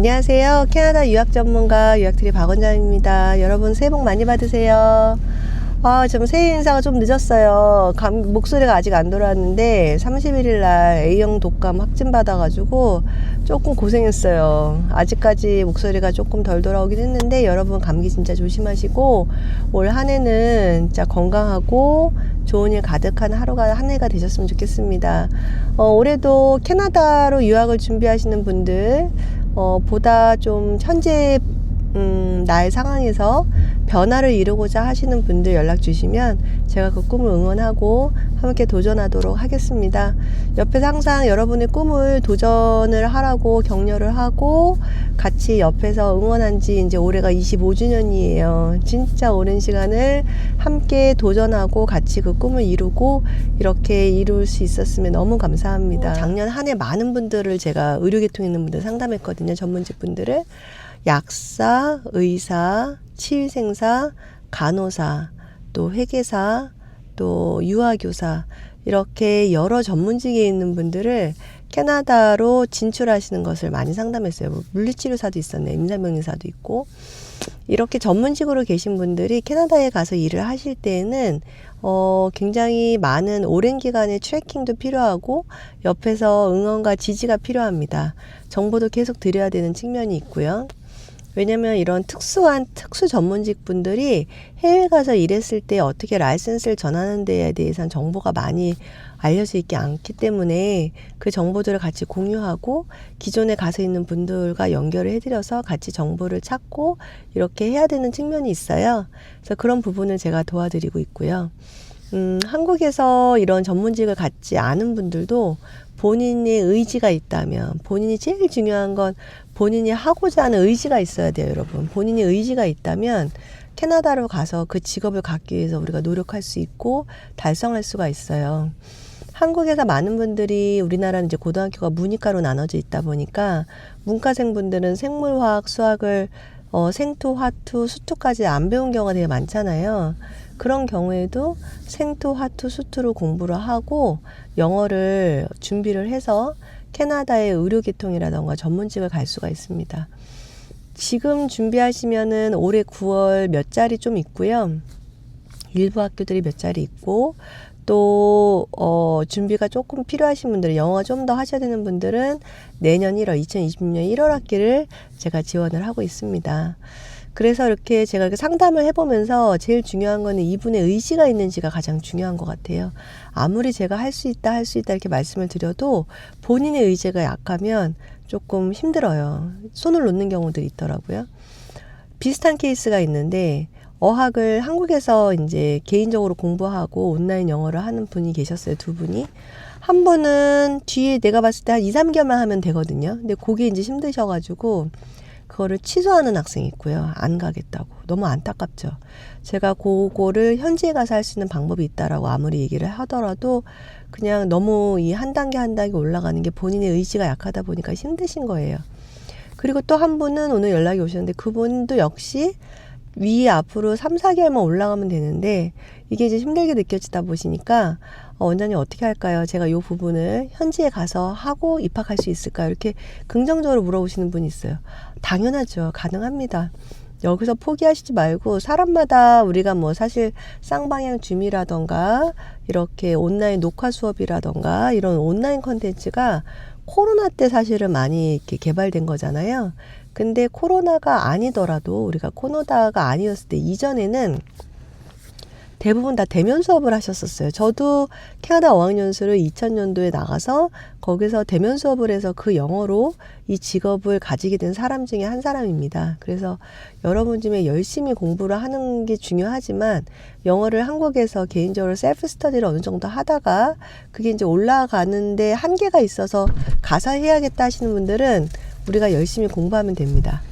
안녕하세요. 캐나다 유학 전문가 유학트리 박원장입니다. 여러분 새해 복 많이 받으세요. 아, 좀 새해 인사가 좀 늦었어요. 감, 목소리가 아직 안 돌아왔는데 31일 날 A형 독감 확진 받아가지고 조금 고생했어요. 아직까지 목소리가 조금 덜 돌아오긴 했는데 여러분 감기 진짜 조심하시고 올 한 해는 진짜 건강하고 좋은 일 가득한 하루가 한 해가 되셨으면 좋겠습니다. 어, 올해도 캐나다로 유학을 준비하시는 분들 어, 보다 좀 현재 음, 나의 상황에서 변화를 이루고자 하시는 분들 연락 주시면 제가 그 꿈을 응원하고 함께 도전하도록 하겠습니다. 옆에서 항상 여러분의 꿈을 도전을 하라고 격려를 하고 같이 옆에서 응원한 지 이제 올해가 25주년이에요. 진짜 오랜 시간을 함께 도전하고 같이 그 꿈을 이루고 이렇게 이룰 수 있었으면 너무 감사합니다. 작년 한 해 많은 분들을 제가 의료계통에 있는 분들 상담했거든요. 전문직 분들을. 약사, 의사, 치위생사, 간호사, 또 회계사, 또 유아교사 이렇게 여러 전문직에 있는 분들을 캐나다로 진출하시는 것을 많이 상담했어요. 뭐 물리치료사도 있었네, 임산병리사도 있고 이렇게 전문직으로 계신 분들이 캐나다에 가서 일을 하실 때에는 어, 굉장히 많은 오랜 기간의 트래킹도 필요하고 옆에서 응원과 지지가 필요합니다. 정보도 계속 드려야 되는 측면이 있고요. 왜냐면 이런 특수한 특수 전문직 분들이 해외 가서 일했을 때 어떻게 라이센스를 전하는 데에 대해서는 정보가 많이 알려져 있지 않기 때문에 그 정보들을 같이 공유하고 기존에 가서 있는 분들과 연결을 해드려서 같이 정보를 찾고 이렇게 해야 되는 측면이 있어요. 그래서 그런 부분을 제가 도와드리고 있고요. 음, 한국에서 이런 전문직을 갖지 않은 분들도 본인의 의지가 있다면 본인이 제일 중요한 건 본인이 하고자 하는 의지가 있어야 돼요, 여러분. 본인이 의지가 있다면 캐나다로 가서 그 직업을 갖기 위해서 우리가 노력할 수 있고 달성할 수가 있어요. 한국에서 많은 분들이 우리나라는 이제 고등학교가 문이과로 나눠져 있다 보니까 문과생 분들은 생물화학, 수학을 어, 생토, 화투, 수투까지 안 배운 경우가 되게 많잖아요. 그런 경우에도 생토, 화투, 수투로 공부를 하고 영어를 준비를 해서 캐나다의 의료계통이라던가 전문직을 갈 수가 있습니다. 지금 준비하시면은 올해 9월 몇 자리 좀 있고요. 일부 학교들이 몇 자리 있고 또 어, 준비가 조금 필요하신 분들, 영어가 좀더 하셔야 되는 분들은 내년 1월, 2020년 1월 학기를 제가 지원을 하고 있습니다. 그래서 이렇게 제가 이렇게 상담을 해보면서 제일 중요한 거는 이분의 의지가 있는지가 가장 중요한 것 같아요. 아무리 제가 할 수 있다, 할 수 있다 이렇게 말씀을 드려도 본인의 의지가 약하면 조금 힘들어요. 손을 놓는 경우들이 있더라고요. 비슷한 케이스가 있는데 어학을 한국에서 이제 개인적으로 공부하고 온라인 영어를 하는 분이 계셨어요. 두 분이. 한 분은 뒤에 내가 봤을 때 한 2, 3개월만 하면 되거든요. 근데 그게 이제 힘드셔가지고 그거를 취소하는 학생이 있고요. 안 가겠다고. 너무 안타깝죠. 제가 그거를 현지에 가서 할 수 있는 방법이 있다라고 아무리 얘기를 하더라도 그냥 너무 이 한 단계 한 단계 올라가는 게 본인의 의지가 약하다 보니까 힘드신 거예요. 그리고 또 한 분은 오늘 연락이 오셨는데 그분도 역시 위 앞으로 3, 4개월만 올라가면 되는데 이게 이제 힘들게 느껴지다 보시니까 어, 원장님 어떻게 할까요? 제가 이 부분을 현지에 가서 하고 입학할 수 있을까요? 이렇게 긍정적으로 물어보시는 분이 있어요. 당연하죠. 가능합니다. 여기서 포기하시지 말고 사람마다 우리가 뭐 사실 쌍방향 줌이라던가 이렇게 온라인 녹화 수업이라던가 이런 온라인 컨텐츠가 코로나 때 사실은 많이 이렇게 개발된 거잖아요. 근데 코로나가 아니더라도 우리가 코로나가 아니었을 때 이전에는 대부분 다 대면 수업을 하셨었어요. 저도 캐나다 어학연수를 2000년도에 나가서 거기서 대면 수업을 해서 그 영어로 이 직업을 가지게 된 사람 중에 한 사람입니다. 그래서 여러분 중에 열심히 공부를 하는 게 중요하지만 영어를 한국에서 개인적으로 셀프 스터디를 어느 정도 하다가 그게 이제 올라가는데 한계가 있어서 가서 해야겠다 하시는 분들은 우리가 열심히 공부하면 됩니다.